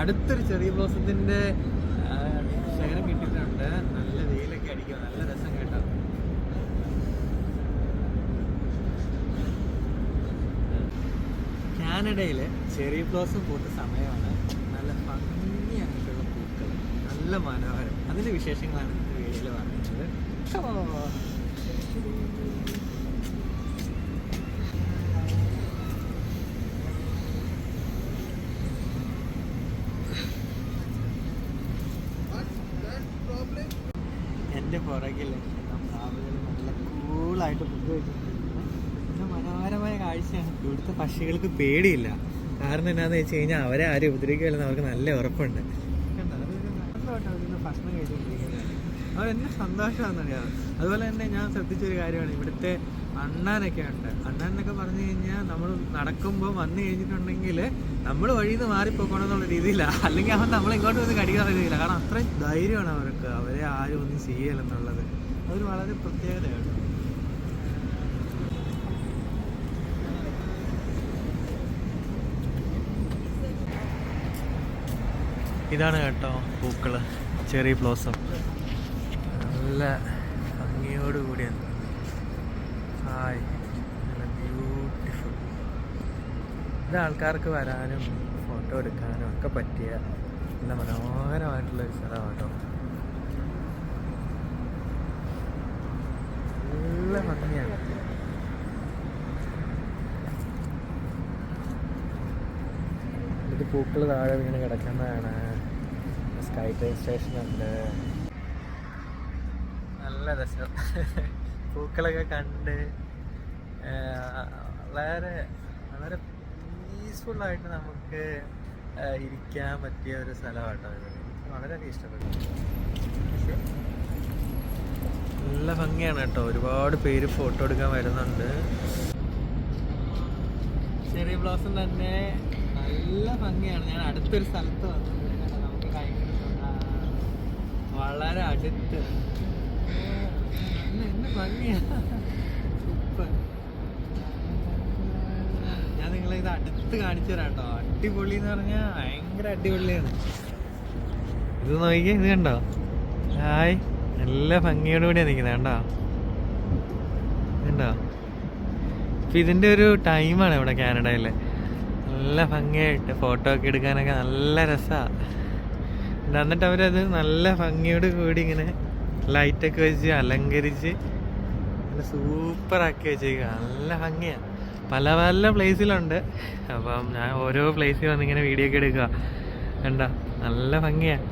അടുത്തൊരു ചെറിയ ബ്ലോസത്തിന്റെ ശേഖരം കിട്ടിയിട്ടുണ്ട്. നല്ല വെയിലൊക്കെ അടിക്കുക. നല്ല രസം കേട്ടോ. കാനഡയിലെ ചെറിയ ബ്ലോസം പൂത്ത സമയമാണ്. നല്ല ഭംഗിയായിട്ടുള്ള പൂക്കൾ. നല്ല മനോഹരം. അതിന്റെ വിശേഷങ്ങളാണ് വീഡിയോയിൽ പറഞ്ഞത് എന്റെ പുറകിൽ പ്രാവുകൾ നല്ല കൂളായിട്ട് ഫുഡ് കഴിച്ചിട്ടുണ്ട് നല്ല മനോഹരമായ കാഴ്ചയാണ്. ഇവിടുത്തെ പക്ഷികൾക്ക് പേടിയില്ല. കാരണം എന്നാന്ന് വെച്ച് കഴിഞ്ഞാൽ അവരെ ആരും ഉപദ്രവിക്കില്ലെന്ന് അവർക്ക് നല്ല ഉറപ്പുണ്ട്. ഭക്ഷണം കഴിച്ചുകൊണ്ടിരിക്കുന്നത്. അവരെന്നെ സന്തോഷമാണെന്നറിയാം അതുപോലെ തന്നെ ഞാൻ ശ്രദ്ധിച്ചൊരു കാര്യമാണ്. ഇവിടുത്തെ അണ്ണാനൊക്കെ ഉണ്ട്. അണ്ണാൻ എന്നൊക്കെ പറഞ്ഞു കഴിഞ്ഞാൽ നമ്മൾ നടക്കുമ്പോൾ വന്നു കഴിഞ്ഞിട്ടുണ്ടെങ്കിൽ നമ്മൾ വഴിയിൽ നിന്ന് മാറിപ്പോക്കണം എന്നുള്ള രീതിയിലാണ് അല്ലെങ്കിൽ അവൻ നമ്മളെ ഇങ്ങോട്ട് വന്ന് കടിക്കാനുള്ള രീതിയില്ല കാരണം അത്രയും ധൈര്യമാണ് അവർക്ക്. അവരെ ആരും ഒന്നും ചെയ്യലെന്നുള്ളത്. അതൊരു വളരെ പ്രത്യേകതയാണ്. ഇതാണ് കേട്ടോ പൂക്കൾ. ചെറിയ ബ്ലോസം നല്ല ഭംഗിയോട് കൂടിയാണ് ഹായ് ബ്യൂട്ടിഫുൾ ഇത് ആൾക്കാർക്ക് വരാനും ഫോട്ടോ എടുക്കാനും ഒക്കെ പറ്റിയ നല്ല മനോഹരമായിട്ടുള്ള സ്ഥലമാണ് കേട്ടോ നല്ല ഭംഗിയാണ്. ഇത് പൂക്കൾ താഴെ വീണ് കിടക്കുന്നതാണ്. സ്കൈ ട്രെയിൻ സ്റ്റേഷൻ ഉണ്ട്. നല്ല രസം. പൂക്കളൊക്കെ കണ്ട് വളരെ വളരെ പീസ്ഫുള്ളായിട്ട് നമുക്ക് ഇരിക്കാൻ പറ്റിയ ഒരു സ്ഥലമാട്ടോ ഇത്. വളരെയധികം ഇഷ്ടപ്പെട്ടു. നല്ല ഭംഗിയാണ് കേട്ടോ. ഒരുപാട് പേര് ഫോട്ടോ എടുക്കാൻ വരുന്നുണ്ട്. ചെറിയ ബ്ലോസം തന്നെ. നല്ല ഭംഗിയാണ്. ഞാൻ അടുത്തൊരു സ്ഥലത്ത് വന്നു ഇവിടെ കണ്ടോ, നമുക്ക് ഭയങ്കര വളരെ അടുത്ത്. എന്നെ ഭംഗിയാണ് സൂപ്പർ. ഇത് അടുത്ത് കാണിച്ചു തരാം കേട്ടോ അടിപൊളി എന്ന് പറഞ്ഞാൽ ഭയങ്കര അടിപൊളിയാണ്. ഇത് നോക്കിയേ ഇത് കണ്ടോ? ഹായ് നല്ല ഭംഗിയോട് കൂടിയാണ് നിൽക്കുന്നത് കണ്ടോ? കണ്ടോ? ഇപ്പം ഇതിന്റെ ഒരു ടൈമാണ് ഇവിടെ കാനഡയിൽ നല്ല ഭംഗിയായിട്ട് ഫോട്ടോ ഒക്കെ എടുക്കാനൊക്കെ നല്ല രസമാണ് എന്നിട്ട് അവരത് നല്ല ഭംഗിയോട് കൂടി ഇങ്ങനെ ലൈറ്റൊക്കെ വെച്ച് അലങ്കരിച്ച് നല്ല സൂപ്പറാക്കി വെച്ചേക്കുക നല്ല ഭംഗിയാണ് പല പല പ്ലേസിലുണ്ട് അപ്പം ഞാൻ ഓരോ പ്ലേസിൽ വന്നിങ്ങനെ വീഡിയോ ഒക്കെ എടുക്കുക കണ്ട? നല്ല ഭംഗിയാണ്